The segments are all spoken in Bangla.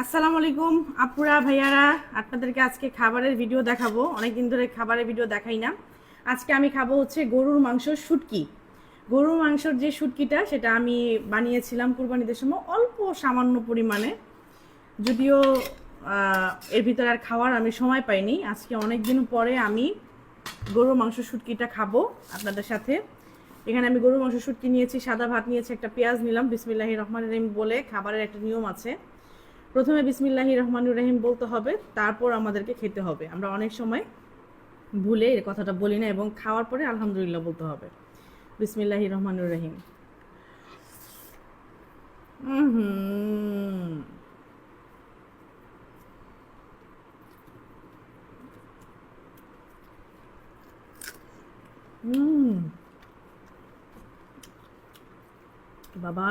আসসালামু আলাইকুম, আপুরা, ভাইয়ারা, আপনাদেরকে আজকে খাবারের ভিডিও দেখাবো। অনেকদিন ধরে খাবারের ভিডিও দেখাই না। আজকে আমি খাব হচ্ছে গরুর মাংস শুটকি। গরুর মাংসর যে শুটকিটা, সেটা আমি বানিয়েছিলাম কুরবানিদের সময় অল্প সামান্য পরিমাণে। যদিও এর ভিতরে আর খাওয়ার আমি সময় পাইনি। আজকে অনেক দিন পরে আমি গরুর মাংস শুটকিটা খাব আপনাদের সাথে। এখানে আমি গরুর মাংস শুটকি নিয়েছি, সাদা ভাত নিয়েছি, একটা পেঁয়াজ নিলাম বিসমিল্লাহি রহমান রহিম বলে খাবারের একটা নিয়ম আছে। প্রথমে বিসমিল্লাহি রহমান রহিম বলতে হবে, তারপর আমাদেরকে খেতে হবে। আমরা অনেক সময় ভুলে এই কথাটা বলি না এবং খাওয়ার পরে আলহামদুলিল্লাহ বলতে হবে। বিসমিল্লাহি রহমান রহিম। হুম। হুম বাবা।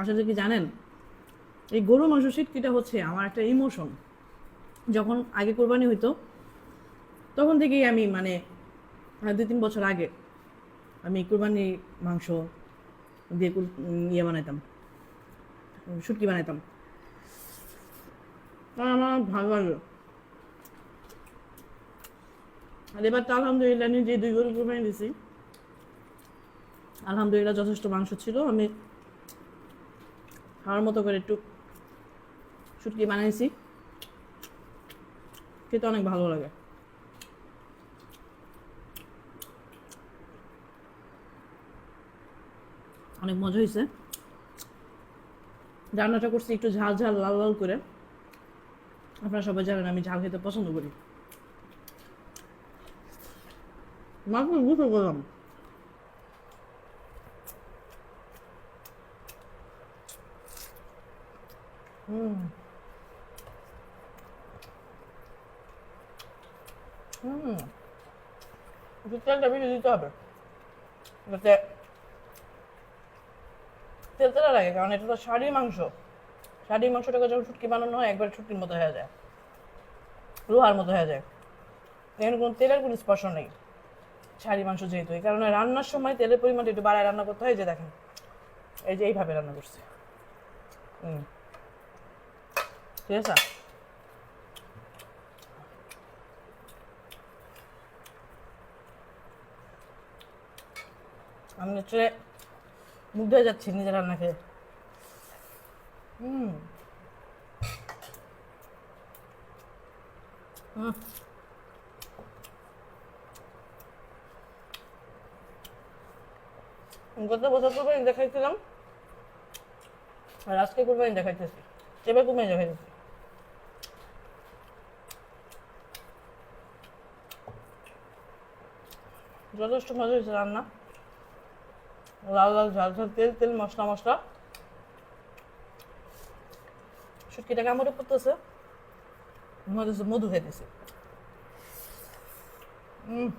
আসলে কি জানেন? এই গরু মাংস সিটকিটা হচ্ছে আমার একটা ইমোশন যখন আগে কোরবানি হইতো, তখন থেকেই আমি মানে দুই তিন বছর আগে আমি কোরবানি মাংস দিয়ে ইয়ে বানাইতাম, শুটকি বানাইতাম। আমার ভালো লাগল। আর এবার তো আলহামদুলিল্লাহ যে দুই গরু কোরবানি দিছি। আলহামদুলিল্লাহ যথেষ্ট মাংস ছিল। আমি খাওয়ার মতো করে একটু শুটকি বানিয়েছি খেতে অনেক ভালো লাগে। অনেক মজা হয়েছে রান্নাটা করছি একটু ঝাল ঝাল, লাল লাল করে। আপনারা সবাই জানেন আমি ঝাল খেতে পছন্দ করি। মাকে বুঝতে বললাম হুম হুম তেলটা বেশি দিতে হবে তেল তেলা লাগে কারণ এটা তো শাড়ির মাংস। শাড়ির মাংসটাকে যখন ছুটকি বানানো হয়, একবার ছুটকির মতো হয়ে যায়। লোহার মতো হয়ে যায়। এখানে কোনো তেলের কোনো স্পর্শ নেই। শাড়ি মাংস যেহেতু, এই কারণে রান্নার সময় তেলের পরিমাণটা একটু বাড়ায় রান্না করতে হয় যে দেখেন। এই যে এইভাবে রান্না করছে। হুম ঠিক আমি হচ্ছে মুগ্ধ হয়ে যাচ্ছি নিজের রান্না খেয়ে। হুম। গত বছর কোরবানি দেখাইছিলাম, আর আজকে কোরবানি দেখাইতেছি। এবার কোরবানি দেখাইতেছি যথেষ্ট মজা হয়েছে রান্না। লাল লাল ঝাল ঝাল, তেল তেল, মশলা মশলা। শুটকিটা কামড়ে পড়তেছে। হচ্ছে মধু খেতেছে হুম